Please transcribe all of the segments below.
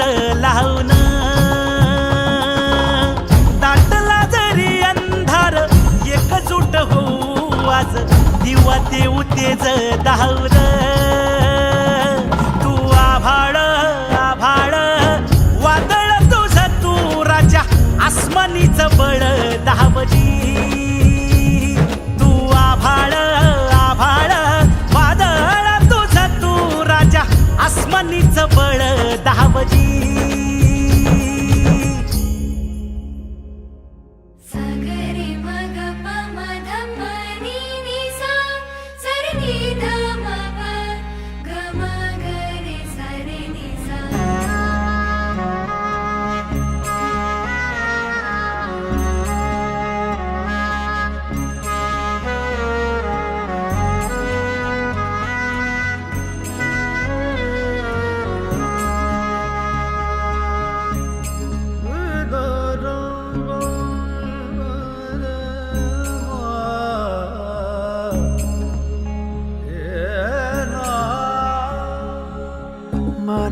मनकटाच लावून दाटला जरी अंधार एकजूट होऊ आज दिवा देऊ तेज धावर तू आभाळ आभाळ. वादळ तुझ तू राजा आसमानीच बळ धावली. Florida.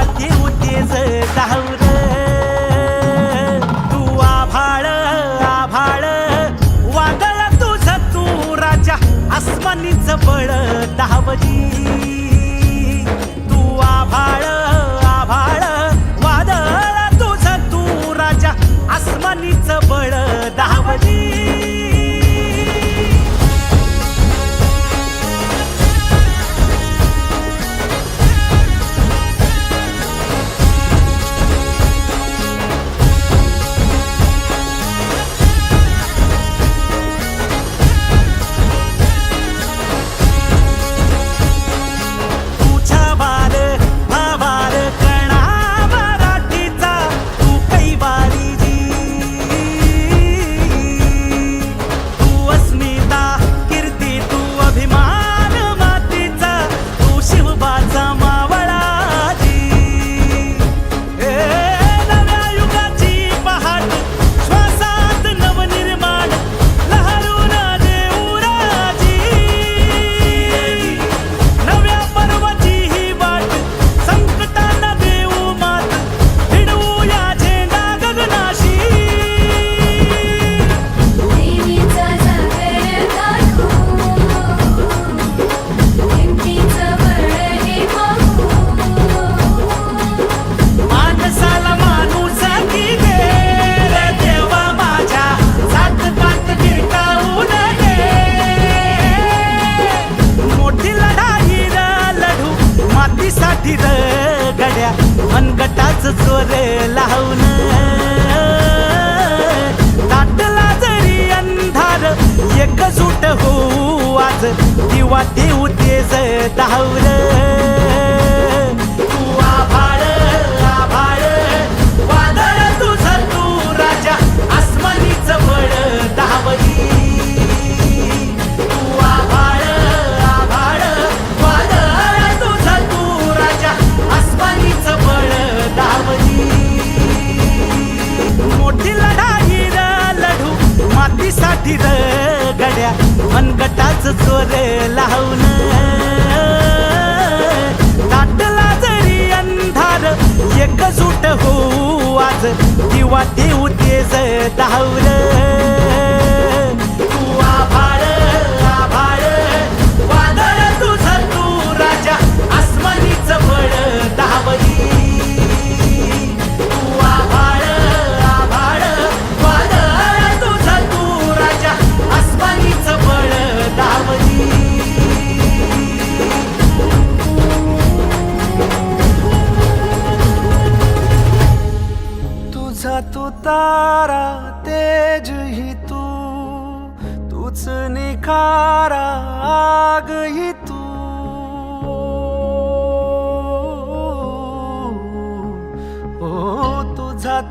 दिवा देऊ तेज धावर तू आभाळ आभाळ. वादळ तुझ तू राजा आसमानीच बळ दावजी तू आभाळ आभाळ. वादळ तुझ तू राजा आसमानीच बळ दावजी एकजूट हो आज. दिवा देऊ तेज धावर चोर लावून दाटला जरी अंधार एकजूट हो आज किंवा देऊ तेज धावलं.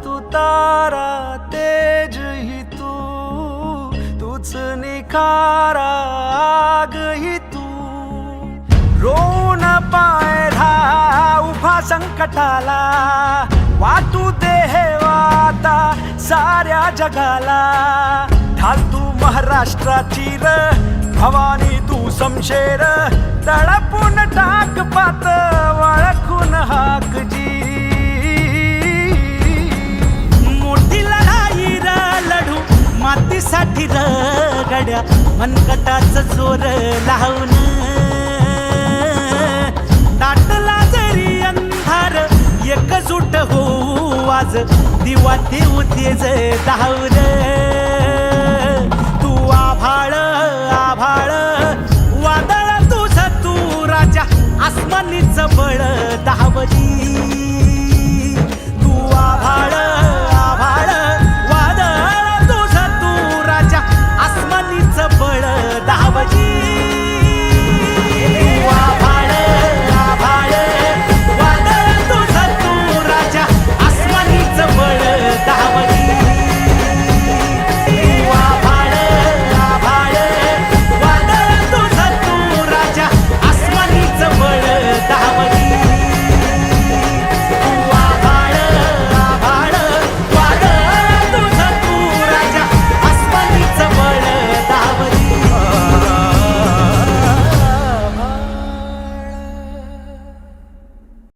तू तारा तेज ही तू तूच निखारा आग ही तू. रोन पायरा उभा संकटाला वाटू दे हे वाता साऱ्या जगाला. ढाल तू महाराष्ट्राची र भवानी तू समशेर तळपून टा विठ्ठल गड्या मनकटाच जोर लावून. दाटला जरी अंधार एक सुट हो आज दिवा देऊ तेज धावून. तू आभाळ आभाळ वादळ तुझ तू राजा आसमानीच बळ धावली.